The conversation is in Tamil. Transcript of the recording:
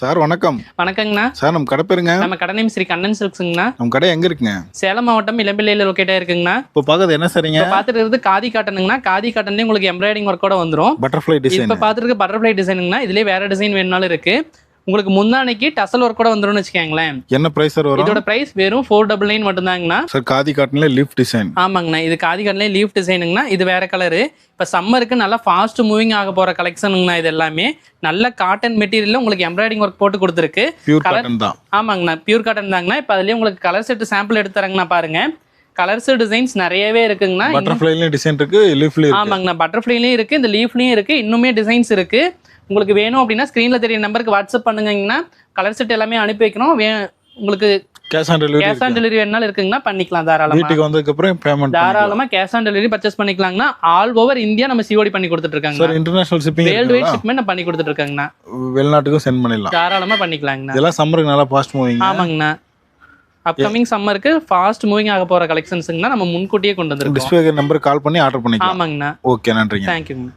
சார் வணக்கம். வணக்கங்கண்ணா. சார் நம்ம கடை பேருங்க. நம்ம கடை நேம் ஸ்ரீ கண்ணன் சில்க்ஸுங்கண்ணா. நம்ம கடை எங்க இருக்குங்க? சேலம் மாவட்டம் இளம்பிள்ளையில் லொக்கேட் ஆயிருக்குங்கண்ணா. இப்போ பார்க்கறது என்ன சரிங்க இப்போ பார்த்துட்டு இருக்கிறது காதி காட்டனுங்கண்ணா. காதி காட்டன்லேயே உங்களுக்கு எம்ப்ராய்டிங் ஒர்க்கோட வந்துரும். பட்டர்ஃப்ளை டிசைன் இப்போ பார்த்துட்டு இருக்க பட்டர்ஃப்ளை டிசைனுங்கண்ணா இதுலேயே வேற டிசைன் வேணுனாலும் இருக்கு. உங்களுக்கு முந்தானைக்கு டசல் ஒர்க்கோட வந்துரும்னு வச்சுக்கோங்களேன். என்ன பிரைஸ் சார் வரும்? இதோட பிரைஸ் வெறும் ஃபோர் டபுள் நைன் மட்டும்தாங்கண்ணா. சார் காதி காட்டன்ல லீஃப் டிசைன் ஆமாங்கண்ணா இது காதி காட்டன்லேயே லீஃப் டிசைனுங்கண்ணா இது வேற கலரு இப்போ சம்மருக்கு நல்லா ஃபாஸ்ட் மூவிங் ஆக போகிற கலெக்ஷனுங்கண்ணா இது எல்லாமே. நல்ல காட்டன் மெட்டீரியலில் உங்களுக்கு எம்ப்ராய்டிங் ஒர்க் போட்டு கொடுத்துருக்கு. பியூர் காட்டன் தான். ஆமாங்கண்ணா பியூர் காட்டன் தாங்கண்ணா. இப்போ அதுலேயே உங்களுக்கு கலர் செட் சாம்பிள் எடுத்து தரேங்கண்ணா பாருங்க. கலர்ஸ் டிசைன்ஸ் நிறையவே இருக்குங்கண்ணா. பட்டர்ஃப்ளைலயும் டிசைன் இருக்கு லீஃப்லயும் ஆமாங்கண்ணா பட்டர்ஃப்ளைலையும் இருக்கு இந்த லீஃப்லையும் இருக்கு இன்னுமே டிசைன்ஸ் இருக்கு. உங்களுக்கு வேணும் அப்படின்னா ஸ்க்ரீன்ல தெரிய நம்பருக்கு வாட்ஸ்அப் பண்ணுங்கன்னா கலர் செட் எல்லாமே அனுப்பி வைக்கிறோம் வே உங்களுக்கு cash on delivery cash on delivery வேணாலும் இருக்குங்கண்ணா. பண்ணிக்கலாம் தாராளமா. வீட்டுக்கு வந்ததுக்கு அப்புறம் பேமெண்ட் தாராளமா கேஷ் ஆன் டெலிவரி பர்ச்சேஸ் பண்ணிக்கலாங்கண்ணா. ஆல் ஓவர் இந்தியா நம்ம சிஓடி பண்ணி கொடுத்துட்டு இருக்காங்க sir international shipping worldwide shipment பண்ணி கொடுத்துட்டு இருக்காங்கண்ணா வெளிநாட்டுக்கும் சென்ட் பண்ணிடலாம். தாராளமா பண்ணிக்கலாங்கண்ணா. இதெல்லாம் சம்மருக்கு நல்லா ஃபாஸ்ட் மூவிங் ஆமாங்கண்ணா. அப்கமிங் சம்மருக்கு ஃபாஸ்ட் மூவிங் ஆக போற கலெக்ஷன்ஸுங்கண்ணா நம்ம முன்கூட்டியே கொண்டு வந்திருக்கோம். டிஸ்பிளே நம்பருக்கு கால் பண்ணி ஆர்டர் பண்ணிக்கலாம். ஆமாங்கண்ணா. ஓகே நன்றிங்க. தேங்க்யூங்கண்ணா